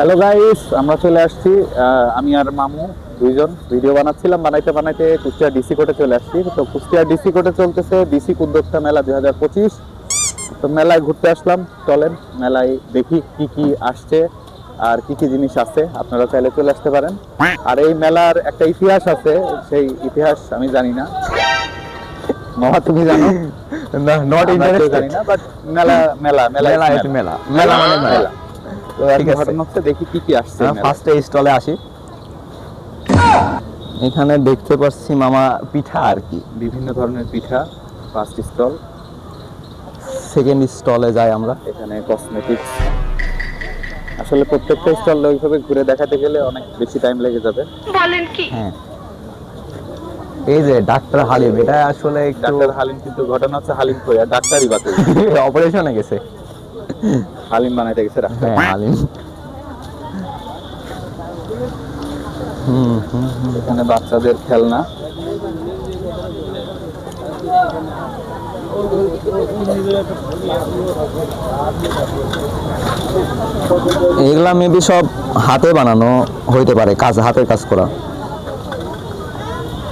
Hello guys আমরা চলে আসছি আমি আর মামু দুইজন ভিডিও বানাচ্ছিলাম বানাইতে বানাইতে কুষ্টিয়া ডিসি কোর্টে চলে আসছি। তো কুষ্টিয়া ডিসি কোর্টে চলতেছে ডিসি উদ্যোক্তা মেলা দুই হাজার পঁচিশ। তো মেলায় ঘুরতে আসলাম চলেন মেলায় দেখি কি কি আসছে আর কি কি জিনিস আছে। আপনারা চাইলে চলে আসতে পারেন। আর এই মেলার একটা ইতিহাস আছে সেই ইতিহাস আমি জানি না। মামা তুমি জানো? না নট ইন্টারেস্টেড জানি না বাট মেলা মেলা মেলা মেলা। মেলা। মেলা মানে মেলা। তো এখন ঘটনা হচ্ছে দেখি কি কি আসছে ফার্স্টে স্টলে আসি। এখানে দেখতে পাচ্ছি মামা পিঠা আর কি। বিভিন্ন ধরনের পিঠা ফার্স্ট স্টল সেকেন্ড স্টলে যাই আমরা। এখানে কসমেটিক্স আসলে প্রত্যেকটা স্টল ওইভাবে ঘুরে দেখাতে গেলে অনেক বেশি টাইম লেগে যাবে। বলেন কি? হ্যাঁ। এই যে ডাক্তার হালিম এটা আসলে একটু ডাক্তার হালিম কিন্তু ঘটনা হচ্ছে হালিম কই আর ডাক্তারই বাতে অপারেশনে গেছে। হালিম বানাইতে গেছে ডাক্তার হ্যাঁ হালিম। এখানে বাচ্চাদের খেলনা। এগুলা মেবি সব হাতে বানানো হইতে পারে কাজ হাতের কাজ করা।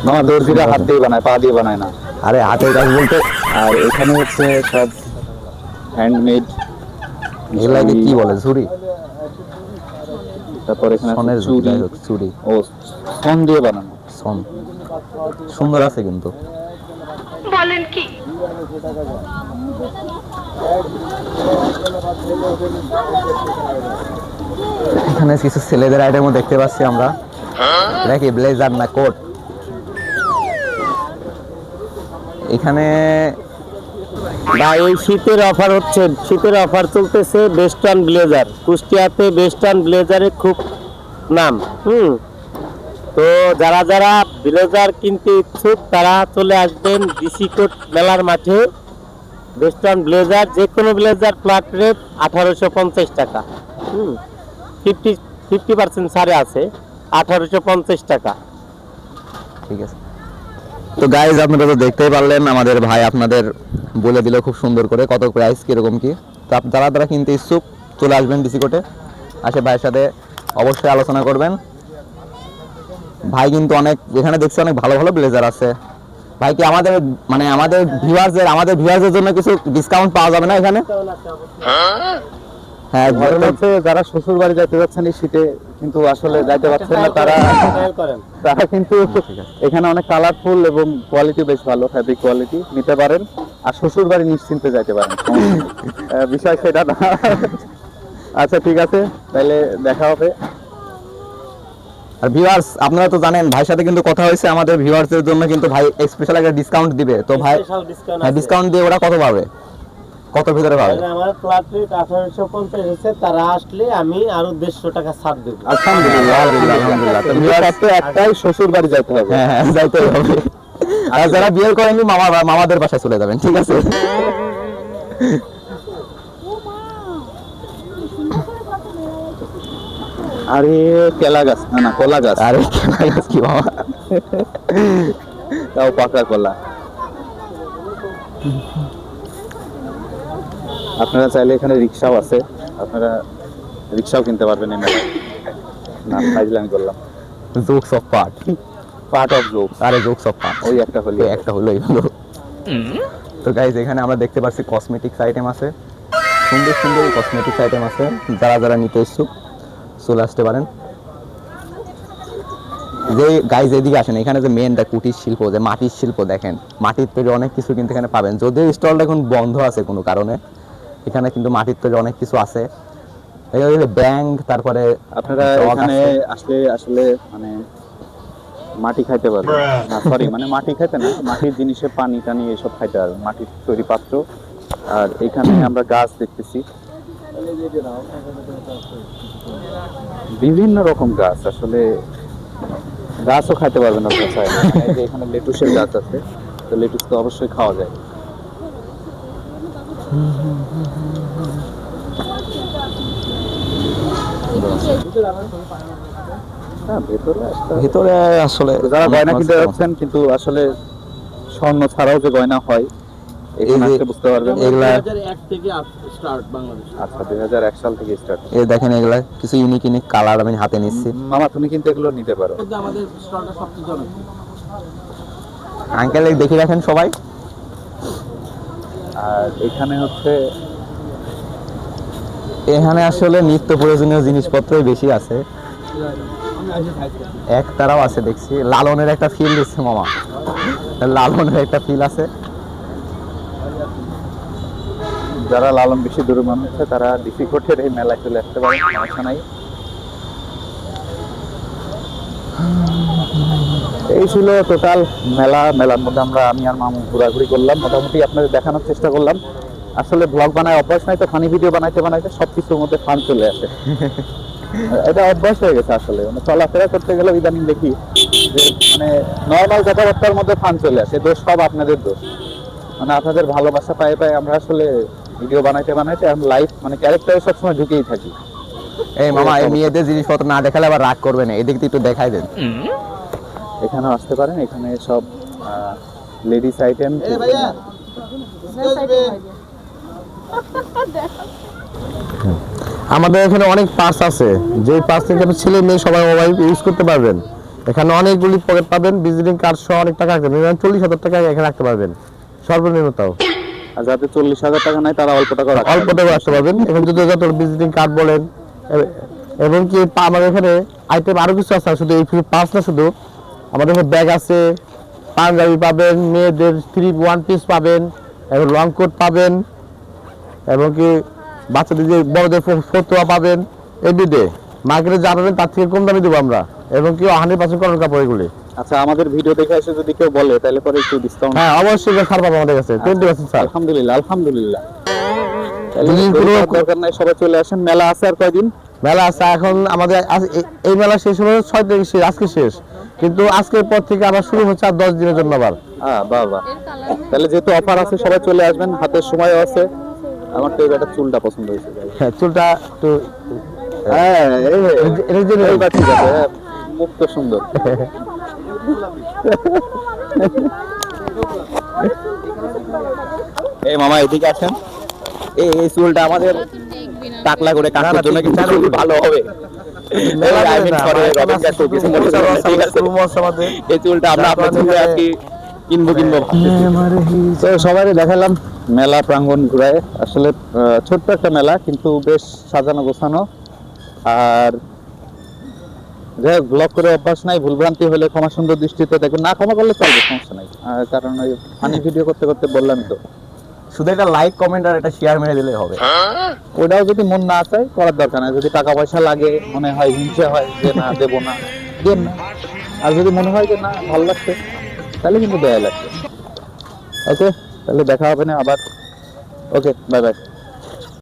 মামা দর্জিরা হাত দিয়ে বানায় পা দিয়ে বানায় না। আরে হাতের কাজ বলতে আর এখানে হচ্ছে সব হ্যান্ডমেড এগুলাকে কি বলে? ঝুড়ি তারপর এখানে সনের ঝুড়ি চুড়ি ও সন দিয়ে বানানো। সন। সুন্দর আছে কিন্তু। বলেন কি? এখানে কিছু ছেলেদের আইটেমও দেখতে পাচ্ছি আমরা। এটা কি ব্লেজার না কোট? এখানে ভাই, এই শীতের অফার হচ্ছে, শীতের অফার চলতেছে বেস্টার্ন ব্লেজার কুষ্টিয়াতে বেস্টার্ন ব্লেজারে খুব নাম, হুম। তো যারা যারা ব্লেজার কিনতে ইচ্ছুক, তারা চলে আসবেন ডিসি কোট মেলার মাঠে। বেস্টার্ন ব্লেজার যে কোনো ব্লেজার ফ্ল্যাট রেট আঠারোশো পঞ্চাশ টাকা, হুম। ফিফটি ফিফটি পার্সেন্ট ছাড়ে আছে, আঠারোশো পঞ্চাশ টাকা। ঠিক আছে। তো গাইজ আপনারা তো দেখতেই পারলেন, আমাদের ভাই আপনাদের বলে দিল খুব সুন্দর করে কত প্রাইস কীরকম কী। তো আপনি যারা যারা কিনতে ইচ্ছুক চলে আসবেন ডিসি কোর্টে আসে ভাইয়ের সাথে অবশ্যই আলোচনা করবেন। ভাই কিন্তু অনেক এখানে দেখছি অনেক ভালো ভালো ব্লেজার আছে। ভাই কি আমাদের মানে আমাদের ভিউয়ার্সদের আমাদের ভিউয়ার্সদের জন্য কিছু ডিসকাউন্ট পাওয়া যাবে না এখানে? হ্যাঁ হচ্ছে যারা শ্বশুর বাড়ি যাইতে যাচ্ছেন এই শীতে কিন্তু আসলে যাইতে পারছেন না তারা তারা কিন্তু এখানে অনেক কালারফুল এবং কোয়ালিটি বেশ ভালো ফ্যাব্রিক কোয়ালিটি নিতে পারেন। আর শ্বশুর বাড়ি নিশ্চিন্তে যাইতে পারেন বিষয় সেটা না। আচ্ছা ঠিক আছে তাহলে দেখা হবে। আর ভিউয়ার্স আপনারা তো জানেন ভাইয়ের সাথে কিন্তু কথা হয়েছে আমাদের ভিউয়ার্সদের জন্য কিন্তু ভাই স্পেশাল একটা ডিসকাউন্ট দিবে। তো ভাই হ্যাঁ ডিসকাউন্ট দিয়ে ওরা কত পাবে? কত ভিতরে পাবে? আমার ফ্ল্যাট রেট আঠারোশো পঞ্চাশ হচ্ছে তারা আসলে আমি আরও দেড়শো টাকা ছাড় দেবো। আলহামদুলিল্লাহ আলহামদুলিল্লাহ, একটাই শ্বশুর বাড়ি যাইতে হবে। হ্যাঁ হ্যাঁ যাইতে হবে। আর যারা বিয়ে করেননি মামা মামাদের বাসায় চলে যাবেন ঠিক আছে? আরে কেলা গাছ। না না কলা গাছ। আরে কেলা গাছ কি বাবা তাও পাকা কলা। আপনারা চাইলে এখানে রিক্সাও আছে। আপনারা রিক্সাও কিনতে পারবেন এই মেলায়। না ফাইজলামি করলাম। Jokes of part part of joke আরে জোকস অফ পার্ট ওই একটা হলে একটা হলোই হলো। তো গাইজ এখানে আমরা দেখতে পাচ্ছি কসমেটিক্স আইটেম আছে। সুন্দর সুন্দর কসমেটিক্স আইটেম আছে। যারা যারা নিতে ইচ্ছুক চলে আসতে পারেন। যে গাইজ এদিকে আসেন এখানে যে মেনটা কুটির শিল্প যে মাটির শিল্প দেখেন। মাটির তৈরি অনেক কিছু কিন্তু এখানে পাবেন। যদিও স্টলটা এখন বন্ধ আছে কোনো কারণে। এখানে কিন্তু মাটির তৈরি অনেক কিছু আছে। ব্যাংক তারপরে আপনারা এখানে আসলে আসলে মানে মাটি খাইতে পারবেন। না সরি মানে মাটি খাইতে না মাটির জিনিসে পানি টানি এসব খাইতে পারবেন মাটির তৈরি পাত্র। আর এখানে আমরা গাছ দেখতেছি। বিভিন্ন রকম গাছ আসলে গাছও খাইতে পারবেন আপনার এখানে লেটুসের গাছ আছে তো লেটুস তো অবশ্যই খাওয়া যায়। ভেতরে আসলে যারা গয়না কিনতে। যাচ্ছেন কিন্তু আসলে স্বর্ণ ছাড়াও যে গয়না হয় বুঝতে পারবেন। এগুলা আচ্ছা দুই হাজার এক সাল থেকে স্টার্ট এই দেখেন এগুলা কিছু ইউনিক ইউনিক কালার আমি হাতে নিচ্ছি। মামা তুমি কিন্তু এগুলো নিতে পারো। আঙ্কেল দেখে রাখেন সবাই। আর এখানে হচ্ছে, এখানে আসলে নিত্য প্রয়োজনীয় জিনিসপত্রই বেশি আছে। এক তারাও আছে দেখছি। লালনের একটা ফিল দিচ্ছে মামা। লালনের একটা ফিল আছে। যারা লালন বেশি দূরে মানুষ তারা ডিসি কোটের এই মেলায় চলে আসতে পারে, সমস্যা নাই। এই ছিল টোটাল মেলা মেলার মধ্যে আমরা আমি আর মামু ঘোরাঘুরি করলাম মোটামুটি আপনাদের দেখানোর চেষ্টা করলাম। আসলে ব্লগ বানায় অভ্যাস নাই তো ফানি ভিডিও বানাইতে বানাইতে সব কিছুর মধ্যে ফান চলে আসে। এটা অভ্যাস হয়ে গেছে আসলে মানে চলাফেরা করতে গেলে ইদানিং দেখি যে মানে নর্মাল কথাবার্তার মধ্যে ফান চলে আসে দোষ সব আপনাদের দোষ। মানে আপনাদের ভালোবাসা পায়ে পায়ে আমরা আসলে ভিডিও বানাইতে বানাইতে আমি লাইফ মানে ক্যারেক্টারে সবসময় ঢুকেই থাকি। এই মামা এই মেয়েদের জিনিসপত্র না দেখালে আবার রাগ করবে না এদিকে একটু দেখাই দেন। এখানেও আসতে পারেন এখানে সব লেডিস আইটেম আমাদের এখানে অনেক পার্স আছে যে পার্স থেকে আপনি ছেলে মেয়ে সবাই মোবাইল ইউজ করতে পারবেন। এখানে অনেকগুলি পকেট পাবেন ভিজিটিং কার্ড সহ অনেক টাকা রাখতে পারবেন চল্লিশ হাজার টাকা এখানে রাখতে পারবেন সর্বনিম্ন তাও। আর যাদের চল্লিশ হাজার টাকা নাই তারা অল্প টাকা অল্প টাকা রাখতে পারবেন। এখানে যদি যত ভিজিটিং কার্ড বলেন এবং কি আমাদের এখানে আইটেম আরও কিছু আছে শুধু এই পার্স না শুধু আমাদের এখানে ব্যাগ আছে পাঞ্জাবি পাবেন মেয়েদের থ্রি ওয়ান পিস পাবেন এবং লং কোট পাবেন এবং কি বাচ্চাদের যে বড়দের ফতুয়া পাবেন এভরিডে মার্কেটে যা পাবেন তার থেকে কম দামে দেবো আমরা। এবং কি হান্ড্রেড পার্সেন্ট কটন কাপড় এগুলি। আচ্ছা আমাদের ভিডিও দেখে এসে যদি কেউ বলে তাহলে পরে একটু ডিসকাউন্ট হ্যাঁ অবশ্যই ছাড় পাবো আমাদের কাছে। টোয়েন্টি পার্সেন্ট ছাড়। আলহামদুলিল্লাহ আলহামদুলিল্লাহ। দরকার নাই সবাই চলে আসেন। মেলা আছে আর কয়দিন? মেলা আছে এখন আমাদের এই মেলা শেষ হলো ছয় তারিখ শেষ আজকে শেষ। কিন্তু আজকের পর থেকে আবার শুরু হচ্ছে আর দশ দিনের জন্য আবার। হ্যাঁ বাহ তাহলে যেহেতু অফার আছে সবাই চলে আসবেন হাতের সময়ও আছে। আমার তো ব্যাটার চুলটা পছন্দ হয়েছে হ্যাঁ চুলটা একটু হ্যাঁ এইবার ঠিক আছে হ্যাঁ, মুখ তো সুন্দর। এই মামা এদিকে আসেন। এই এই চুলটা আমাদের টাকলা করে কাটার জন্য কিন্তু ভালো হবে। এই চুলটা আমরা আপনার আর কি কিনবো কিনবো। তো সবাই দেখালাম মেলা প্রাঙ্গণ ঘুরায়। আসলে ছোট্ট একটা মেলা কিন্তু বেশ সাজানো গোছানো। আর যাই হোক ব্লগ করে অভ্যাস নাই ভুলভ্রান্তি হলে ক্ষমা সুন্দর দৃষ্টিতে দেখবেন না ক্ষমা করলে চলবে সমস্যা নাই। কারণ ওই ফানি ভিডিও করতে করতে বললাম তো। শুধু একটা লাইক কমেন্ট আর একটা শেয়ার মেরে দিলে হবে। ওটাও যদি মন না চায়, করার দরকার নাই। যদি টাকা পয়সা লাগে, মনে হয় হিংসে হয় যে না, দেবো না দেন না। আর যদি মনে হয় যে না, ভালো লাগছে, তাহলে কিন্তু দেয়া লাগছে ওকে তাহলে দেখা হবে না আবার। Okay bye bye